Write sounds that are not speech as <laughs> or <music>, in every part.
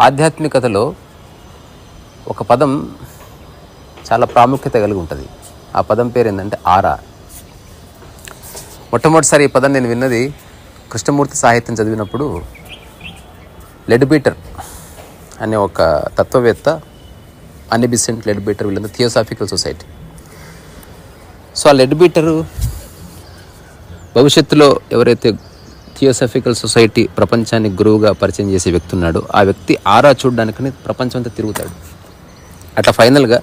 ఆధ్యాత్మికతలో ఒక పదం చాలా ప్రాముఖ్యత కలిగి ఉంటుంది. ఆ పదం పేరు ఏంటంటే ఆరా. మొట్టమొదటిసారి ఈ పదం నేను విన్నది కృష్ణమూర్తి సాహిత్యం చదివినప్పుడు లెడ్బీటర్ అనే ఒక తత్వవేత్త అనిబిసెంట్ లెడ్ బీటర్ వీళ్ళంతా థియోసాఫికల్ సొసైటీ సో ఆ లెడ్ బీటరు భవిష్యత్తులో ఎవరైతే థియోసఫికల్ సొసైటీ ప్రపంచానికి గురువుగా పరిచయం చేసే వ్యక్తి ఉన్నాడో ఆ వ్యక్తి ఆరా చూడడానికని ప్రపంచం అంతా తిరుగుతాడు. అట్లా ఫైనల్గా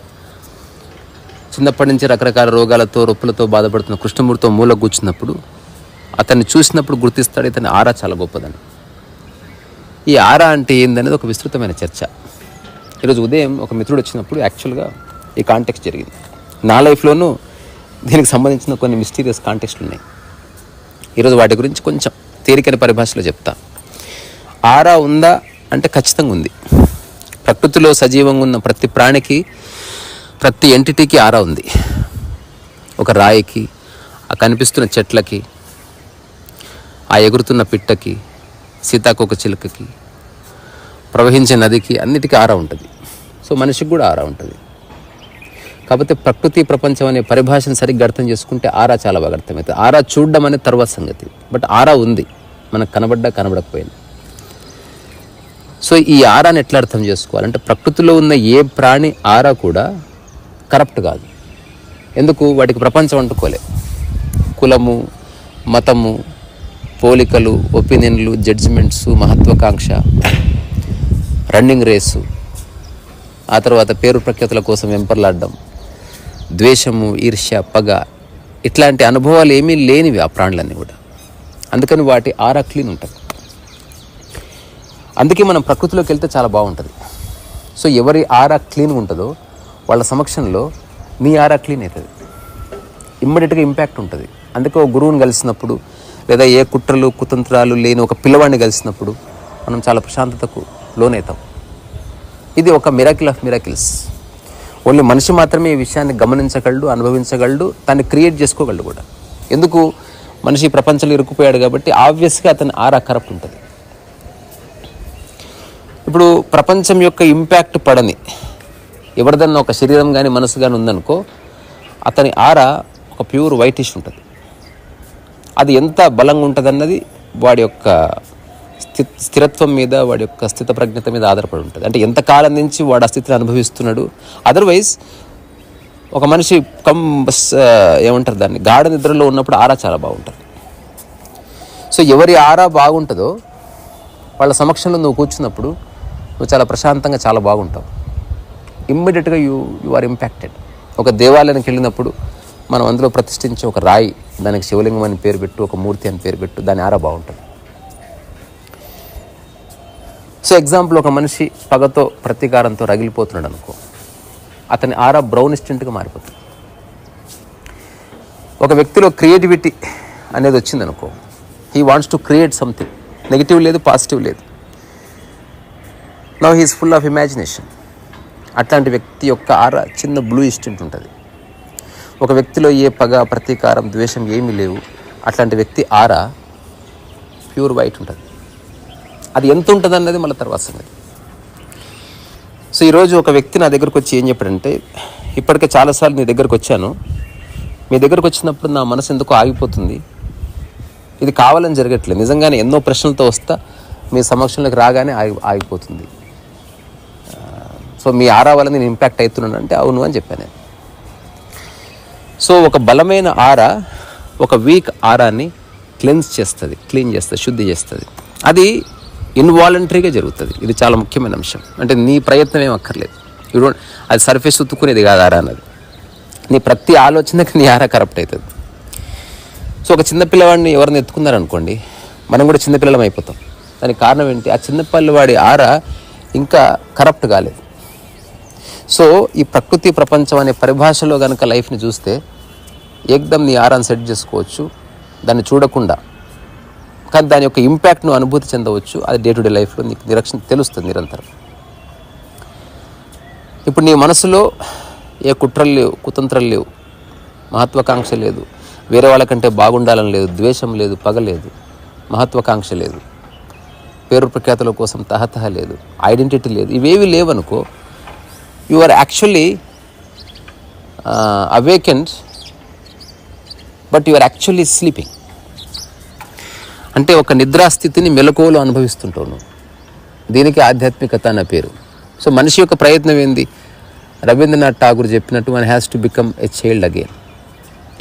చిన్నప్పటి నుంచి రకరకాల రోగాలతో రొప్పులతో బాధపడుతున్న కృష్ణమూర్తితో మూల కూర్చున్నప్పుడు అతన్ని చూసినప్పుడు గుర్తిస్తాడు ఇతని ఆరా చాలా గొప్పదని. ఈ ఆరా అంటే ఏందనేది ఒక విస్తృతమైన చర్చ. ఈరోజు ఉదయం ఒక మిత్రుడు వచ్చినప్పుడు యాక్చువల్గా ఈ కాంటాక్ట్ జరిగింది. నా లైఫ్లోనూ దీనికి సంబంధించిన కొన్ని మిస్టీరియస్ కాంటెక్స్ట్లు ఉన్నాయి. ఈరోజు వాటి గురించి కొంచెం తేలికైన పరిభాషలో చెప్తా. ఆరా ఉందా అంటే ఖచ్చితంగా ఉంది. ప్రకృతిలో సజీవంగా ఉన్న ప్రతి ప్రాణికి ప్రతి ఎంటిటీకి ఆరా ఉంది. ఒక రాయికి ఆ కనిపిస్తున్న చెట్లకి ఆ ఎగురుతున్న పిట్టకి సీతాకోక చిలుకకి ప్రవహించే నదికి అన్నిటికీ ఆరా ఉంటుంది. సో మనిషికి కూడా ఆరా ఉంటుంది. కాకపోతే ప్రకృతి ప్రపంచం అనే పరిభాషను సరిగ్గా అర్థం చేసుకుంటే ఆరా చాలా బాగా అర్థమవుతుంది. ఆరా చూడడం అనేది తర్వాత సంగతి. బట్ ఆరా ఉంది. మనకు కనబడ్డా కనబడకపోయింది. సో ఈ ఆరాని ఎట్లా అర్థం చేసుకోవాలంటే ప్రకృతిలో ఉన్న ఏ ప్రాణి ఆరా కూడా కరప్ట్ కాదు. ఎందుకు? వాటికి ప్రపంచం అంటుకోలే. కులము మతము పోలికలు ఒపీనియన్లు జడ్జిమెంట్స్ మహత్వాకాంక్ష రన్నింగ్ రేసు ఆ తర్వాత పేరు ప్రఖ్యాతుల కోసం వెంపర్లాడడం ద్వేషము ఈర్ష్య పగ ఇట్లాంటి అనుభవాలు ఏమీ లేనివి ఆ ప్రాణులన్నీ కూడా. అందుకని వాటి ఆరా క్లీన్ ఉంటుంది. అందుకే మనం ప్రకృతిలోకి వెళ్తే చాలా బాగుంటుంది. సో ఎవరి ఆరా క్లీన్గా ఉంటుందో వాళ్ళ సమక్షంలో నీ ఆరా క్లీన్ అవుతుంది. ఇమ్మీడియట్గా ఇంపాక్ట్ ఉంటుంది. అందుకే ఒక గురువుని కలిసినప్పుడు లేదా ఏ కుట్రలు కుతంత్రాలు లేని ఒక పిల్లవాడిని కలిసినప్పుడు మనం చాలా ప్రశాంతతకు లోనవుతాం. ఇది ఒక మిరాకిల్ ఆఫ్ మిరాకిల్స్ ఓన్లీ మనిషి మాత్రమే ఈ విషయాన్ని గమనించగలడు అనుభవించగలడు తను క్రియేట్ చేసుకోగలడు కూడా. ఎందుకు? మనిషి ప్రపంచంలో ఇరుక్కుపోయాడు కాబట్టి ఆబ్వియస్గా అతని ఆరా కరప్ట్ ఉంటుంది. ఇప్పుడు ప్రపంచం యొక్క ఇంపాక్ట్ పడని ఎవరిదన్నా ఒక శరీరం కానీ మనసు కానీ ఉందనుకో అతని ఆరా ఒక ప్యూర్ వైటిష్ ఉంటుంది. అది ఎంత బలంగా ఉంటుంది అన్నది వాడి యొక్క స్థిరత్వం మీద వాడి యొక్క స్థిత ప్రజ్ఞత మీద ఆధారపడి ఉంటుంది. అంటే ఎంత కాలం నుంచి వాడు ఆ స్థితిని అనుభవిస్తున్నాడు. అదర్వైజ్ ఒక మనిషి కం ఏమంటారు దాన్ని? గాఢ నిద్రలో ఉన్నప్పుడు ఆరా చాలా బాగుంటుంది. సో ఎవరి ఆరా బాగుంటుందో వాళ్ళ సమక్షంలో నువ్వు కూర్చున్నప్పుడు నువ్వు చాలా ప్రశాంతంగా చాలా బాగుంటావు. ఇమ్మీడియట్గా యూ యు ఆర్ ఇంపాక్టెడ్ ఒక దేవాలయానికి వెళ్ళినప్పుడు మనం అందులో ప్రతిష్ఠించే ఒక రాయి దానికి శివలింగం అని పేరు పెట్టు ఒక మూర్తి అని పేరు పెట్టు దాని ఆరా బాగుంటుంది. సో ఎగ్జాంపుల్ ఒక మనిషి పగతో ప్రతీకారంతో రగిలిపోతున్నాడు అనుకో. అతని ఆరా బ్రౌన్ ఇస్టెంట్గా మారిపోతుంది. ఒక వ్యక్తిలో క్రియేటివిటీ అనేది వచ్చింది అనుకో. He wants to create something negative లేదు పాజిటివ్ లేదు. Now he's full of imagination అట్లాంటి వ్యక్తి యొక్క ఆర చిన్న బ్లూ ఇస్టెంట్ ఉంటుంది. ఒక వ్యక్తిలో ఏ పగ ప్రతీకారం ద్వేషం ఏమీ లేవు. అట్లాంటి వ్యక్తి ఆర ప్యూర్ వైట్ ఉంటుంది. అది ఎంత ఉంటుంది అన్నది మళ్ళీ తర్వాత సంగతి. సో ఈరోజు ఒక వ్యక్తి నా దగ్గరకు వచ్చి ఏం చెప్పాడంటే ఇప్పటికే చాలాసార్లు నీ దగ్గరకు వచ్చాను. మీ దగ్గరకు వచ్చినప్పుడు నా మనసు ఎందుకో ఆగిపోతుంది. ఇది కావాలని జరగట్లేదు. నిజంగానే ఎన్నో ప్రశ్నలతో వస్తా మీ సమక్షంలోకి రాగానే ఆగి ఆగిపోతుంది. సో మీ ఆరా వల్ల నేను ఇంపాక్ట్ అవుతున్నాను అంటే అవును అని చెప్పాను నేను. సో ఒక బలమైన ఆర ఒక వీక్ ఆరాన్ని క్లెన్స్ చేస్తుంది క్లీన్ చేస్తుంది శుద్ధి చేస్తుంది. అది ఇన్వాలంటరీగా జరుగుతుంది. ఇది చాలా ముఖ్యమైన అంశం. అంటే నీ ప్రయత్నం ఏం అక్కర్లేదు. యూ డోంట్ అది సర్ఫేస్ ఉత్తుకునేది కాదు ఆరా అన్నది. నీ ప్రతి ఆలోచనకి నీ ఆరా కరప్ట్ అవుతుంది. సో ఒక చిన్న పిల్లవాడిని ఎవరిని ఎత్తుకున్నారనుకోండి మనం కూడా చిన్నపిల్లలం అయిపోతాం. దానికి కారణం ఏంటి? ఆ చిన్న పిల్లవాడి ఆర ఇంకా కరప్ట్ కాలేదు. సో ఈ ప్రకృతి ప్రపంచం అనే పరిభాషలో కనుక లైఫ్ని చూస్తే ఏకదం నీ ఆరాన్ని సెట్ చేసుకోవచ్చు. దాన్ని చూడకుండా కానీ దాని యొక్క ఇంపాక్ట్ నువ్వు అనుభూతి చెందవచ్చు. అది డే టు డే లైఫ్లో నీకు నిరక్షణ తెలుస్తుంది నిరంతరం. ఇప్పుడు నీ మనసులో ఏ కుట్రలు లేవు కుతంత్రం లేవు. మహత్వాకాంక్ష లేదు. వేరే వాళ్ళకంటే బాగుండాలని లేదు. ద్వేషం లేదు. పగ లేదు. మహత్వాకాంక్ష లేదు. పేరు ప్రఖ్యాతుల కోసం తహతహ లేదు. ఐడెంటిటీ లేదు. ఇవేవి లేవనుకో you are actually awakened but you are actually sleeping అంటే ఒక నిద్రాస్థితిని మెలకువలు అనుభవిస్తుంటాను దీనికి ఆధ్యాత్మికత అన్న పేరు. సో మనిషి యొక్క ప్రయత్నం ఏంది? రవీంద్రనాథ్ ఠాగూర్ చెప్పినట్టు one has to become a child again.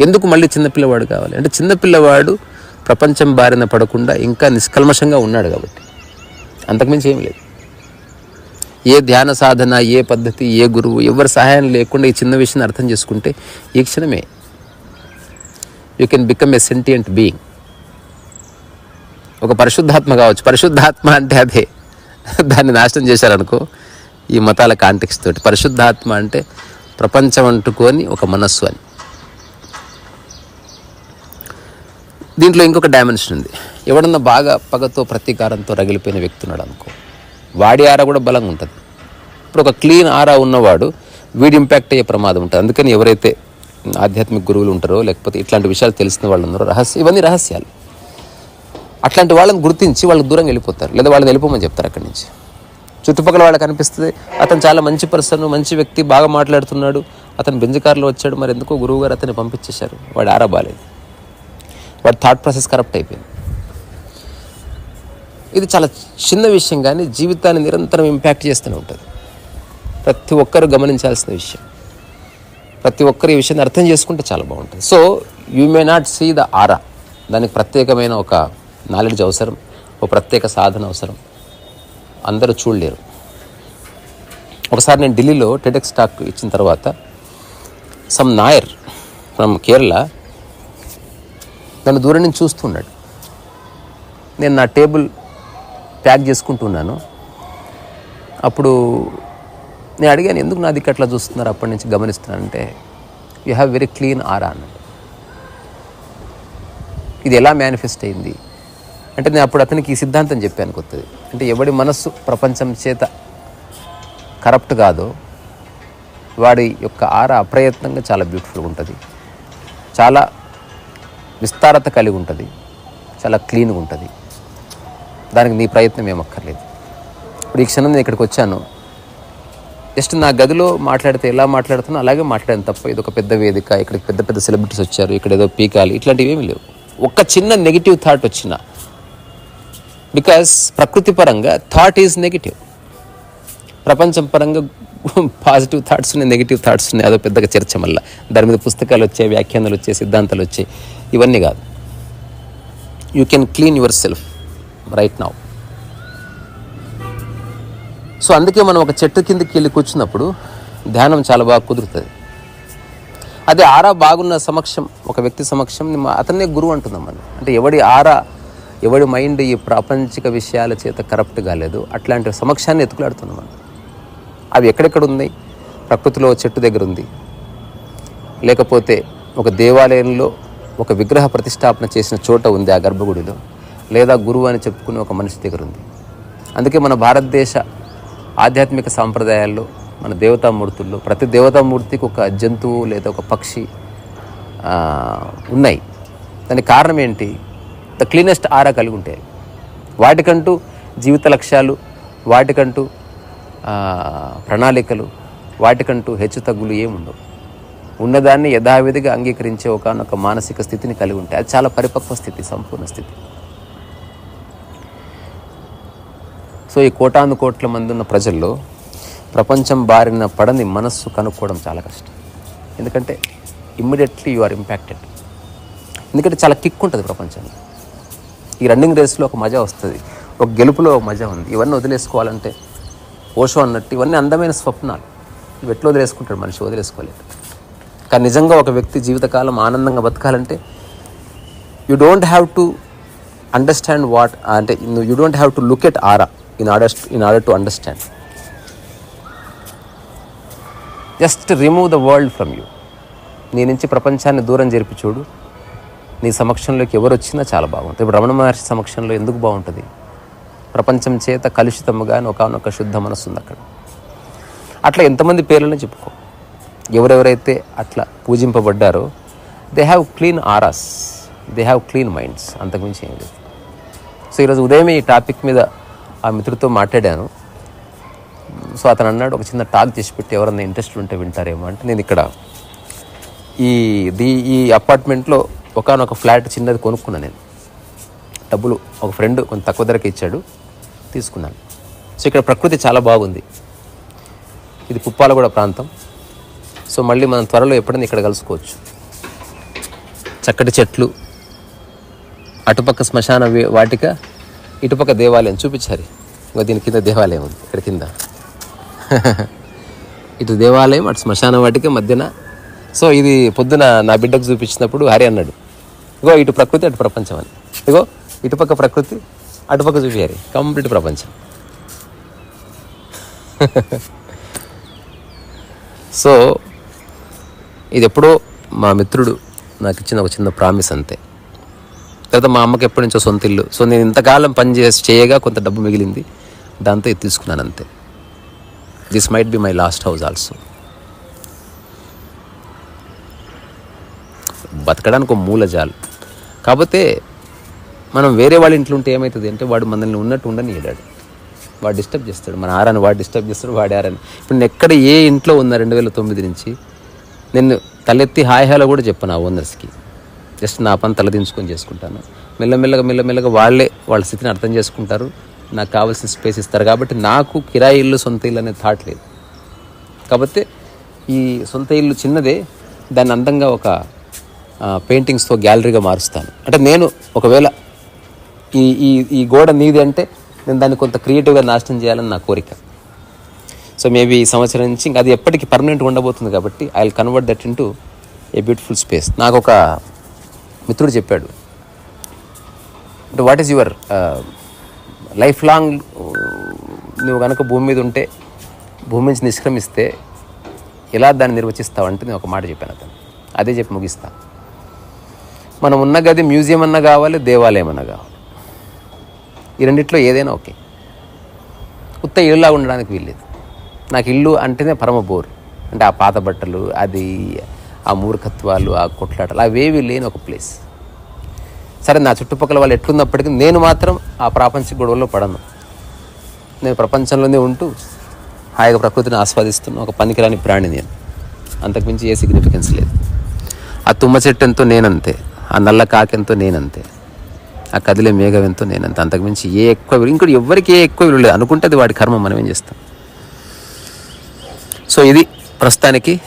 ఎందుకు మళ్ళీ చిన్నపిల్లవాడు కావాలి? అంటే చిన్నపిల్లవాడు ప్రపంచం బారిన పడకుండా ఇంకా నిష్కల్మషంగా ఉన్నాడు కాబట్టి. అంతకుమించి ఏం లేదు. ఏ ధ్యాన సాధన ఏ పద్ధతి ఏ గురువు ఎవరి సహాయం లేకుండా ఈ చిన్న విషయాన్ని అర్థం చేసుకుంటే ఈ క్షణమే you can become a sentient being ఒక పరిశుద్ధాత్మ కావచ్చు. పరిశుద్ధాత్మ అంటే అదే. దాన్ని నాశనం చేశారనుకో ఈ మతాల కాంటెక్స్ తోటి. పరిశుద్ధాత్మ అంటే ప్రపంచం అంటుకొని ఒక మనస్సు అని. దీంట్లో ఇంకొక డైమెన్షన్ ఉంది. ఎవడన్నా బాగా పగతో ప్రతీకారంతో రగిలిపోయిన వ్యక్తి ఉన్నాడు అనుకో వాడి ఆరా కూడా బలంగా ఉంటుంది. ఇప్పుడు ఒక క్లీన్ ఆరా ఉన్నవాడు వీడి ఇంపాక్ట్ అయ్యే ప్రమాదం ఉంటుంది. అందుకని ఎవరైతే ఆధ్యాత్మిక గురువులు ఉంటారో లేకపోతే ఇట్లాంటి విషయాలు తెలిసిన వాళ్ళు ఉన్నారో రహస్య ఇవన్నీ రహస్యాలు. అట్లాంటి వాళ్ళని గుర్తించి వాళ్ళకి దూరంగా వెళ్ళిపోతారు. లేదా వాళ్ళని వెళ్ళిపోమని చెప్తారు అక్కడి నుంచి. చుట్టుపక్కల వాళ్ళకి అనిపిస్తుంది అతను చాలా మంచి పర్సన్ మంచి వ్యక్తి బాగా మాట్లాడుతున్నాడు అతను బెంజకారులో వచ్చాడు మరి ఎందుకో గురువు గారు అతన్ని పంపించేశారు. వాడు ఆరా బాలేదు వాడి థాట్ ప్రాసెస్ కరప్ట్ అయిపోయింది. ఇది చాలా చిన్న విషయం కానీ జీవితాన్ని నిరంతరం ఇంపాక్ట్ చేస్తూనే ఉంటుంది. ప్రతి ఒక్కరు గమనించాల్సిన విషయం. ప్రతి ఒక్కరు ఈ విషయాన్ని అర్థం చేసుకుంటే చాలా బాగుంటుంది. So you may not see the aura దానికి ప్రత్యేకమైన ఒక నాలెడ్జ్ అవసరం ఒక ప్రత్యేక సాధన అవసరం. అందరూ చూడలేరు. ఒకసారి నేను ఢిల్లీలో టెడెక్స్ టాక్ ఇచ్చిన తర్వాత సమ్ నాయర్ ఫ్రమ్ కేరళ నన్ను దూరం నుంచి చూస్తున్నాడు నేను నా టేబుల్ ప్యాక్ చేసుకుంటున్నాను అప్పుడు నేను అడిగాను ఎందుకు నా దిక్కు అట్లా చూస్తున్నారు? అప్పటి నుంచి గమనిస్తున్నానంటే you have very clean aura అన్నాడు. ఇది ఎలా మేనిఫెస్ట్ అయింది? అంటే నేను అప్పుడు అతనికి ఈ సిద్ధాంతం చెప్పాను కొత్తది. అంటే ఎవడి మనస్సు ప్రపంచం చేత కరప్ట్ కాదో వాడి యొక్క ఆర అప్రయత్నంగా చాలా బ్యూటిఫుల్గా ఉంటుంది. చాలా విస్తారత కలిగి ఉంటుంది. చాలా క్లీన్గా ఉంటుంది. దానికి నీ ప్రయత్నం ఏమక్కర్లేదు ఇప్పుడు ఈ క్షణం నేను ఇక్కడికి వచ్చాను. జస్ట్ నా గదిలో మాట్లాడితే ఎలా మాట్లాడుతున్నా అలాగే మాట్లాడాను తప్ప ఇది ఒక పెద్ద వేదిక ఇక్కడికి పెద్ద పెద్ద సెలబ్రిటీస్ వచ్చారు ఇక్కడ ఏదో పీకాలి ఇట్లాంటివి ఏమీ లేవు. ఒక చిన్న నెగిటివ్ థాట్ వచ్చిన బికాస్ ప్రకృతి పరంగా థాట్ ఈజ్ నెగిటివ్ ప్రపంచం పరంగా పాజిటివ్ థాట్స్ ఉన్నాయి నెగిటివ్ థాట్స్ ఉన్నాయి అదో పెద్దగా చర్చ మళ్ళీ దాని మీద పుస్తకాలు వచ్చాయి వ్యాఖ్యానాలు వచ్చాయి సిద్ధాంతాలు వచ్చాయి ఇవన్నీ కాదు you can clean yourself right now so అందుకే మనం ఒక చెట్టు కిందకి వెళ్ళి కూర్చున్నప్పుడు ధ్యానం చాలా బాగా కుదురుతుంది అదే ఆరా బాగున్న సమక్షం ఒక వ్యక్తి సమక్షం ని- అతన్నే గురువు అంటున్నాం మనం అంటే ఎవడి ఆరా ఎవడి మైండ్ ఈ ప్రాపంచిక విషయాల చేత కరప్ట్ కాలేదు. అట్లాంటి సమక్షాన్ని ఎత్తుకులాడుతున్నాం మనం. అవి ఎక్కడెక్కడ ఉన్నాయి ప్రకృతిలో చెట్టు దగ్గర ఉంది. లేకపోతే ఒక దేవాలయంలో ఒక విగ్రహ ప్రతిష్టాపన చేసిన చోట ఉంది ఆ గర్భగుడిలో. లేదా గురువు అని చెప్పుకునే ఒక మనిషి దగ్గర ఉంది. అందుకే మన భారతదేశ ఆధ్యాత్మిక సాంప్రదాయాల్లో మన దేవతామూర్తుల్లో ప్రతి దేవతామూర్తికి ఒక జంతువు లేదా ఒక పక్షి ఉన్నాయి. దానికి కారణం ఏంటి? క్లీనెస్ట్ ఆరా కలిగి ఉంటాయి వాటికంటూ జీవిత లక్ష్యాలు వాటికంటూ ప్రణాళికలు వాటికంటూ హెచ్చు తగ్గులు ఏముండవు ఉన్నదాన్ని యథావిధిగా అంగీకరించే ఒకనొక మానసిక స్థితిని కలిగి ఉంటాయి అది చాలా పరిపక్వ స్థితి సంపూర్ణ స్థితి. సో ఈ కోటాను కోట్ల మంది ఉన్న ప్రజల్లో ప్రపంచం బారిన పడని మనస్సు కనుక్కోవడం చాలా కష్టం. ఎందుకంటే ఇమ్మీడియట్లీ యు ఆర్ ఇంపాక్టెడ్ ఎందుకంటే చాలా కిక్ ఉంటుంది ప్రపంచంలో. ఈ రన్నింగ్ రేస్లో ఒక మజా వస్తుంది. ఒక గెలుపులో ఒక మజా ఉంది. ఇవన్నీ వదిలేసుకోవాలంటే ఓషో అన్నట్టు ఇవన్నీ అందమైన స్వప్నాలు. ఇవి ఎట్లా వదిలేసుకుంటాడు మనిషి? వదిలేసుకోలేదు. కానీ నిజంగా ఒక వ్యక్తి జీవితకాలం ఆనందంగా బతకాలంటే you don't have to understand what అంటే you don't have to look at aura in order in order to understand just remove the world from you నీ నుంచి ప్రపంచాన్ని దూరం జరిపి చూడు. నీ సమక్షంలోకి ఎవరు వచ్చినా చాలా బాగుంటుంది. ఇప్పుడు రమణ మహర్షి సమక్షంలో ఎందుకు బాగుంటుంది? ప్రపంచం చేత కలుషితముగా ఒకనొక శుద్ధ మనస్సు ఉంది అక్కడ. అట్లా ఎంతమంది పేర్లను చెప్పుకో. ఎవరెవరైతే అట్లా పూజింపబడ్డారో they have clean auras they have clean minds అంతకుమించి ఏం లేదు. సో ఈరోజు ఉదయం ఈ టాపిక్ మీద ఆ మిత్రుడితో మాట్లాడాను. సో అతను అన్నాడు ఒక చిన్న టాక్ చేసి పెట్టి ఎవరన్నా ఇంట్రెస్ట్ ఉంటే వింటారేమో అంటే నేను ఇక్కడ ఈ ది ఈ అపార్ట్మెంట్లో ఒకనొక ఫ్లాట్ చిన్నది కొనుక్కున్నాను నేను. డబ్బులు ఒక ఫ్రెండ్ కొంత తక్కువ ధరకి ఇచ్చాడు తీసుకున్నాను. సో ఇక్కడ ప్రకృతి చాలా బాగుంది. ఇది పుప్పాలగూడ ప్రాంతం. సో మళ్ళీ మనం త్వరలో ఎప్పుడైనా ఇక్కడ కలుసుకోవచ్చు. చక్కటి చెట్లు అటుపక్క శ్మశాన వాటిక ఇటుపక్క దేవాలయం చూపించారు. ఇంకా దీని కింద దేవాలయం ఉంది ఇక్కడ కింద. <laughs> ఇటు దేవాలయం అటు శ్మశాన వాటిక మధ్యన. సో ఇది పొద్దున నా బిడ్డకు చూపించినప్పుడు హరి అన్నాడు ఇగో ఇటు ప్రకృతి అటు ప్రపంచం అని. ఇగో ఇటుపక్క ప్రకృతి అటుపక్క చూపించారు కంప్లీట్ ప్రపంచం. <laughs> సో ఇది ఎప్పుడో మా మిత్రుడు నాకు ఇచ్చిన ఒక చిన్న ప్రామిస్ అంతే. తర్వాత మా అమ్మకి ఎప్పటి నుంచో సొంత ఇల్లు. సో నేను ఇంతకాలం పని చేసి చేయగా కొంత డబ్బు మిగిలింది. దాంతో ఇది తీసుకున్నాను అంతే. This might be my last house also బతకడానికి ఒక మూల జాలు. కాకపోతే మనం వేరే వాళ్ళ ఇంట్లో ఉంటే ఏమవుతుంది అంటే వాడు మనల్ని ఉన్నట్టు ఉండని ఇడాడు వాడు డిస్టర్బ్ చేస్తాడు. మన ఆరాన్ని వాడు డిస్టర్బ్ చేస్తాడు వాడి ఆరాన్ని. ఇప్పుడు నేను ఎక్కడ ఏ ఇంట్లో ఉన్నా రెండు వేల తొమ్మిది నుంచి నేను తలెత్తి హాయ్ హాలో కూడా చెప్పాను ఆ ఓనర్స్కి. జస్ట్ నా పని తలదించుకొని చేసుకుంటాను. మెల్లమెల్లగా మెల్లమెల్లగా వాళ్ళే వాళ్ళ స్థితిని అర్థం చేసుకుంటారు. నాకు కావాల్సిన స్పేస్ ఇస్తారు. కాబట్టి నాకు కిరాయి ఇల్లు సొంత ఇల్లు అనే థాట్ లేదు. కాకపోతే ఈ సొంత ఇల్లు చిన్నదే దాన్ని అందంగా ఒక పెయింటింగ్స్తో గ్యాలరీగా మారుస్తాను. అంటే నేను ఒకవేళ ఈ ఈ ఈ గోడ నీది అంటే నేను దాన్ని కొంత క్రియేటివ్గా నాశనం చేయాలని నా కోరిక. సో మేబీ ఈ సంవత్సరం నుంచి ఇంకా అది ఎప్పటికీ పర్మనెంట్ ఉండబోతుంది కాబట్టి I will convert that into a beautiful space నాకు ఒక మిత్రుడు చెప్పాడు. అంటే what is your life long నువ్వు కనుక భూమి మీద ఉంటే భూమి నుంచి నిష్క్రమిస్తే ఎలా దాన్ని నిర్వచిస్తావు? అంటే నేను ఒక మాట చెప్పాను అతను అదే చెప్పి ముగిస్తాను మనం ఉన్న గది మ్యూజియం అన్నా కావాలి దేవాలయం అన్నా కావాలి. ఈ రెండిట్లో ఏదైనా ఓకే. ఉత్త ఇల్లులా ఉండడానికి వీల్లేదు. నాకు ఇల్లు అంటేనే పరమ బోర్. అంటే ఆ పాత బట్టలు అది ఆ మూర్ఖత్వాలు ఆ కొట్లాటలు అవేవి లేని ఒక ప్లేస్. సరే నా చుట్టుపక్కల వాళ్ళు ఎట్లున్నప్పటికీ నేను మాత్రం ఆ ప్రాపంచిక గొడవల్లో పడను. నేను ప్రపంచంలోనే ఉంటూ హాయిగా ప్రకృతిని ఆస్వాదిస్తున్న ఒక పనికిరాని ప్రాణి నేను. అంతకుమించి ఏ సిగ్నిఫికెన్స్ లేదు. ఆ తుమ్మ చెట్టు ఎంతో నేనంతే. ఆ నల్ల కాకెంతో నేనంతే ఆ కదిలే మేఘవెంతో నేనంతే. అంతకుమించి ఏ ఎక్కువ విలువ ఇంకోటి ఎవరికి ఏ ఎక్కువ విలువ లేదు. అనుకుంటే అది వాడి కర్మ మనం ఏం చేస్తాం. సో ఇది ప్రస్తుతానికి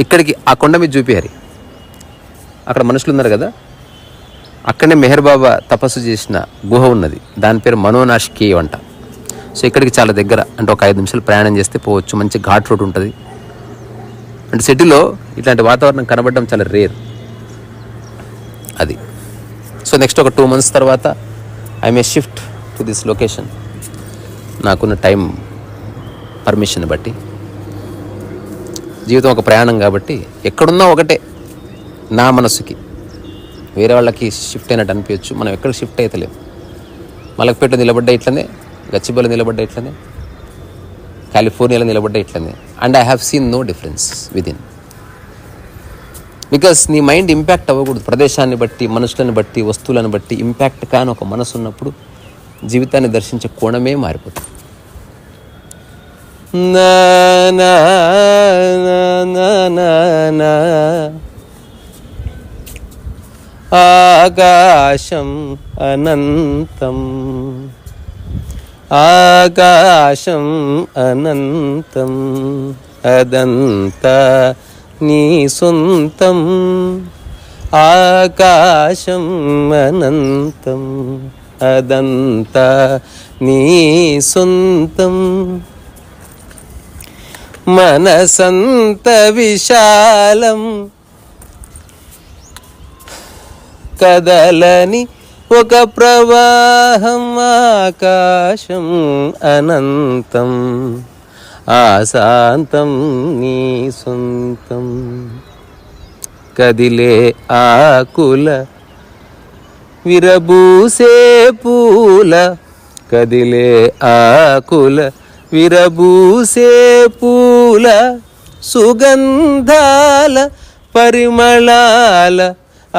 ఇక్కడికి ఆ కొండ మీద చూపియారు అక్కడ మనుషులు ఉన్నారు కదా? అక్కడనే మెహర్ బాబా తపస్సు చేసిన గుహ ఉన్నది. దాని పేరు మనోనాష్ కేవ్ అంట. సో ఇక్కడికి చాలా దగ్గర అంటే ఒక ఐదు నిమిషాలు ప్రయాణం చేస్తే పోవచ్చు. మంచి ఘాట్ రోడ్ ఉంటుంది. అంటే సిటీలో ఇట్లాంటి వాతావరణం కనబడడం చాలా రేర్. అది. సో నెక్స్ట్ ఒక టూ మంత్స్ తర్వాత I may shift to this location నాకున్న టైం పర్మిషన్ బట్టి. జీవితం ఒక ప్రయాణం కాబట్టి ఎక్కడున్నా ఒకటే నా మనసుకి. వేరే వాళ్ళకి షిఫ్ట్ అయినట్టు అనిపించచ్చు. మనం ఎక్కడ షిఫ్ట్ అవుతలేం మలకపేట నిలబడ్డ ఇట్లనే గచ్చిబౌలి నిలబడ్డ ఇట్లనే కాలిఫోర్నియాలో నిలబడ్డ ఇట్లనే. And I have seen no difference within because నీ మైండ్ ఇంపాక్ట్ అవ్వకూడదు. ప్రదేశాన్ని బట్టి మనుషులను బట్టి వస్తువులను బట్టి ఇంపాక్ట్ కాని ఒక మనసు ఉన్నప్పుడు జీవితాన్ని దర్శించే కోణమే మారిపోతుంది. నా నా నా. ఆకాశం అనంతం. ఆకాశం అనంతం. అదంతా నీ సొంతం ఆకాశం అనంతం అదంతా నీ సొంతం. మనసంత విశాలం కదలని ఒక ప్రవాహం ఆకాశం అనంతం. ఆశాంతం నీ సొంతం. కదిలే ఆకుల విరబూసే పూల. కదిలే ఆకుల విరబూసే పూల. సుగంధాల పరిమళాల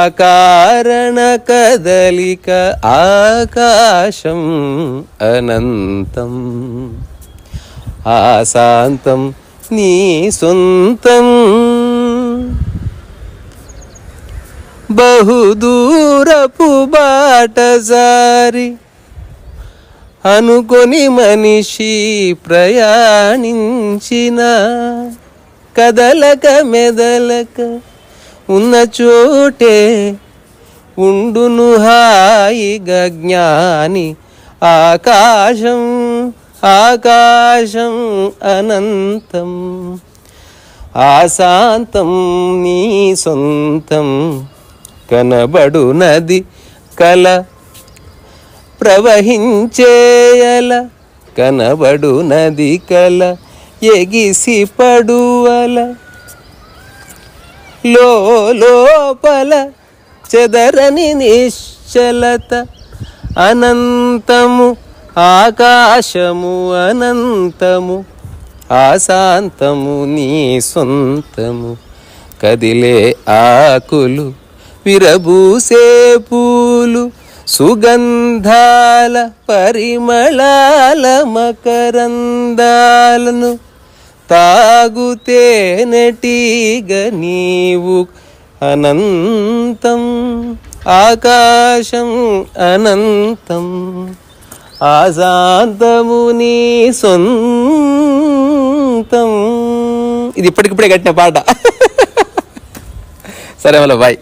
అకారణ కదలిక ఆకాశం అనంతం. ఆశాంతం నీ సొంతం. బహుదూరపు బాటసారి అనుకొని మనిషి ప్రయాణించిన కదలక మెదలక ఉన్న చోటే ఉండును హాయిగా జ్ఞాని ఆకాశం. ఆకాశం అనంతం ఆశాంతం నీ సొంతం కనబడు నది కల ప్రవహించేయల కనబడు నది కల ఎగిసి పడువల లోపల చెదరని నిశ్చలత అనంతము ఆకాశము అనంతము ఆశాంతము నీ సొంతము. కదిలే ఆకులు విరబూసే పూలు సుగంధాల పరిమళాల మకరందాలను తాగుతే నటీగ నీవు అనంతం ఆకాశం అనంతం. ఆశాంతముని సొంతం. ఇది ఇప్పటికిప్పుడే కట్టిన పాట. సరే మళ్ళీ బాయ్